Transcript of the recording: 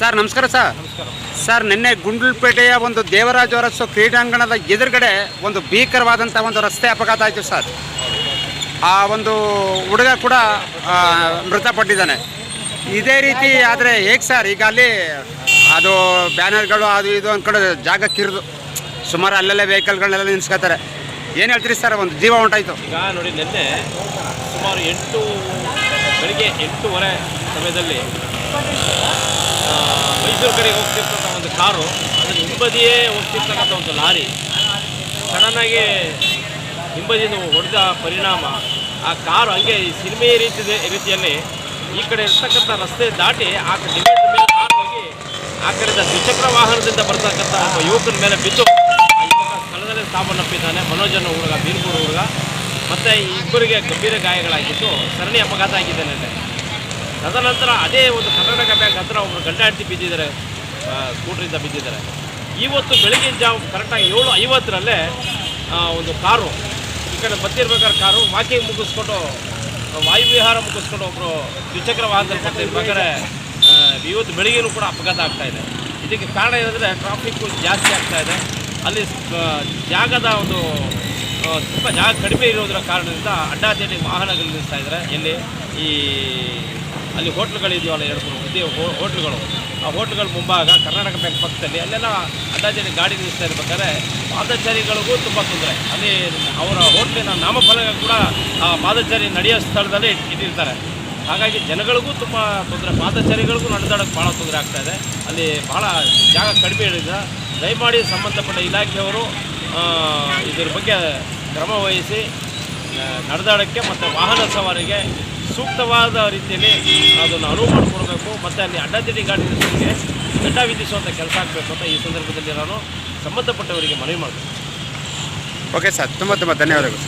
Sir, ನಮಸ್ಕಾರ sir. Sir, ನಿನ್ನೆ ಗುಂಡ್ಲುಪೇಟೆಯ ಒಂದು ದೇವರಾಜ ಅರಸು ಕ್ರೀಡಾಂಗಣದ ಎದುರುಗಡೆ ಒಂದು ಭೀಕರವಾದಂಥ ಒಂದು ರಸ್ತೆ ಅಪಘಾತ ಆಯಿತು ಸರ್. ಆ ಒಂದು ಹುಡುಗ ಕೂಡ ಮೃತಪಟ್ಟಿದ್ದಾನೆ. ಇದೇ ರೀತಿ ಆದರೆ ಹೇಗೆ ಸರ್, ಈಗ ಅಲ್ಲಿ ಅದು ಬ್ಯಾನರ್ಗಳು ಅದು ಇದು ಅಂದ್ಕೊಂಡು ಜಾಗ ಕಿರಿದು ಸುಮಾರು ಅಲ್ಲೆಲ್ಲ ವೆಹಿಕಲ್ಗಳನ್ನೆಲ್ಲ ನಿಲ್ಸ್ಕೊತಾರೆ. ಏನು ಹೇಳ್ತೀರಿ ಸರ್, ಒಂದು ಜೀವ ಉಂಟಾಯಿತು. ಈಗ ನೋಡಿ, ನಿನ್ನೆ ಸುಮಾರು ಎಂಟು, ಬೆಳಿಗ್ಗೆ ಎಂಟೂವರೆ ಸಮಯದಲ್ಲಿ ಮೈಸೂರು ಕಡೆಗೆ ಹೋಗ್ತಿರ್ತಕ್ಕಂಥ ಒಂದು ಕಾರು ಅದರ ಹಿಂಬದಿಯೇ ಹೋಗ್ತಿರ್ತಕ್ಕಂಥ ಒಂದು ಲಾರಿ. ಸಡನ್ನಾಗಿ ಹಿಂಬದಿಯಿಂದ ಹೊಡೆದ ಪರಿಣಾಮ, ಆ ಕಾರು ಹಂಗೆ ಸಿನಿಮೆ ರೀತಿ ರೀತಿಯಲ್ಲಿ ಈ ಕಡೆ ಇರ್ತಕ್ಕಂಥ ರಸ್ತೆ ದಾಟಿ ಆ ಕಡೆ ಮೇಲೆ ಹೋಗಿ ಆ ಕಡೆಯಿಂದ ದ್ವಿಚಕ್ರ ವಾಹನದಿಂದ ಬರ್ತಕ್ಕಂಥ ಒಬ್ಬ ಯುವಕನ ಮೇಲೆ ಬಿದ್ದು ಆ ಯುವಕ ಸ್ಥಳದಲ್ಲೇ ಸಾವನ್ನಪ್ಪಿದ್ದಾನೆ. ಮನೋಜನ ಹುಡುಗ, ಬೀರ್ಪುರ ಹುಡುಗ. ಮತ್ತು ಈ ಇಬ್ಬರಿಗೆ ಗಂಭೀರ ಗಾಯಗಳಾಗಿದ್ದು ಸರಣಿ ಅಪಘಾತ ಆಗಿದ್ದಾನೆ ತದನಂತರ ಅದೇ ಒಂದು ಕರ್ನಾಟಕ ಬ್ಯಾಂಕ್ ಹತ್ರ ಒಬ್ಬರು ಗಂಡ ಬಿದ್ದಿದ್ದಾರೆ ಸ್ಕೂಟ್ರಿಂದ ಬಿದ್ದಿದ್ದಾರೆ. ಇವತ್ತು ಬೆಳಗಿನ ಜಾವ ಕರೆಕ್ಟಾಗಿ ಏಳು ಐವತ್ತರಲ್ಲೇ ಒಂದು ಕಾರು, ಈ ಕಡೆ ಬತ್ತಿರ್ಬೇಕಾದ್ರೆ ಕಾರು ವಾಕಿಂಗ್ ಮುಗಿಸ್ಕೊಂಡು, ವಾಯುವಿಹಾರ ಮುಗಿಸ್ಕೊಂಡು ಒಬ್ಬರು ದ್ವಿಚಕ್ರ ವಾಹನದಲ್ಲಿ ಬರ್ತಿರ್ಬೇಕಾದ್ರೆ ಇವತ್ತು ಬೆಳಗ್ಗೆನೂ ಕೂಡ ಅಪಘಾತ ಆಗ್ತಾ ಇದೆ. ಇದಕ್ಕೆ ಕಾರಣ ಏನಂದರೆ ಟ್ರಾಫಿಕ್ಕು ಜಾಸ್ತಿ ಆಗ್ತಾ ಅಲ್ಲಿ ಜಾಗದ ಒಂದು ತುಂಬ ಜಾಗ ಕಡಿಮೆ ಇರೋದರ ಕಾರಣದಿಂದ ಅಡ್ಡಾದಿಡ್ಡಿ ವಾಹನಗಳು ನಿಲ್ಲಿಸ್ತಾ ಇದ್ದಾರೆ. ಎಲ್ಲಿ ಈ, ಅಲ್ಲಿ ಹೋಟ್ಲುಗಳಿದೆಯಲ್ಲ ಎರಡು ಹೋ- ಹೋಟ್ಲುಗಳು. ಆ ಹೋಟ್ಲುಗಳ ಮುಂಭಾಗ ಕರ್ನಾಟಕ ಬ್ಯಾಂಕ್ ಪಕ್ಕದಲ್ಲಿ ಅಲ್ಲೆಲ್ಲ ಅಡ್ಡಾದಿಡ್ಡಿ ಗಾಡಿ ನಿಲ್ಲಿಸ್ತಾ ಇರ್ಬೇಕಾದ್ರೆ ಪಾದಚಾರಿಗಳಿಗೂ ತುಂಬ ತೊಂದರೆ. ಅಲ್ಲಿ ಅವರ ಹೋಟ್ಲಿನ ನಾಮಫಲಕ ಕೂಡ ಆ ಪಾದಚಾರಿ ನಡೆಯೋ ಸ್ಥಳದಲ್ಲಿ ಇಟ್ಟಿರ್ತಾರೆ. ಹಾಗಾಗಿ ಜನಗಳಿಗೂ ತುಂಬ ತೊಂದರೆ. ಪಾದಚಾರಿಗಳಿಗೂ ನಡೆದಾಡೋಕ್ಕೆ ಭಾಳ ತೊಂದರೆ ಆಗ್ತಾ ಇದೆ. ಅಲ್ಲಿ ಭಾಳ ಜಾಗ ಕಡಿಮೆ ಇರೋದ್ರಿಂದ ದಯಮಾಡಿ ಸಂಬಂಧಪಟ್ಟ ಇಲಾಖೆಯವರು ಇದ್ರ ಬಗ್ಗೆ ಕ್ರಮ ವಹಿಸಿ ನಡೆದಾಡೋಕ್ಕೆ ಮತ್ತು ವಾಹನ ಸವಾರಿಗೆ ಸೂಕ್ತವಾದ ರೀತಿಯಲ್ಲಿ ಅದನ್ನು ಅನುವು ಮಾಡಿಕೊಡ್ಬೇಕು. ಮತ್ತು ಅಲ್ಲಿ ಅಡ್ಡದಿಡ್ಡಿ ಗಾಡಿ ಗಡ್ಡ ವಿಧಿಸುವಂಥ ಕೆಲಸ ಆಗಬೇಕು ಅಂತ ಈ ಸಂದರ್ಭದಲ್ಲಿ ನಾನು ಸಂಬಂಧಪಟ್ಟವರಿಗೆ ಮನವಿ ಮಾಡಬೇಕು ಓಕೆ ಸರ್ ತುಂಬ ತುಂಬ ಧನ್ಯವಾದಗಳು.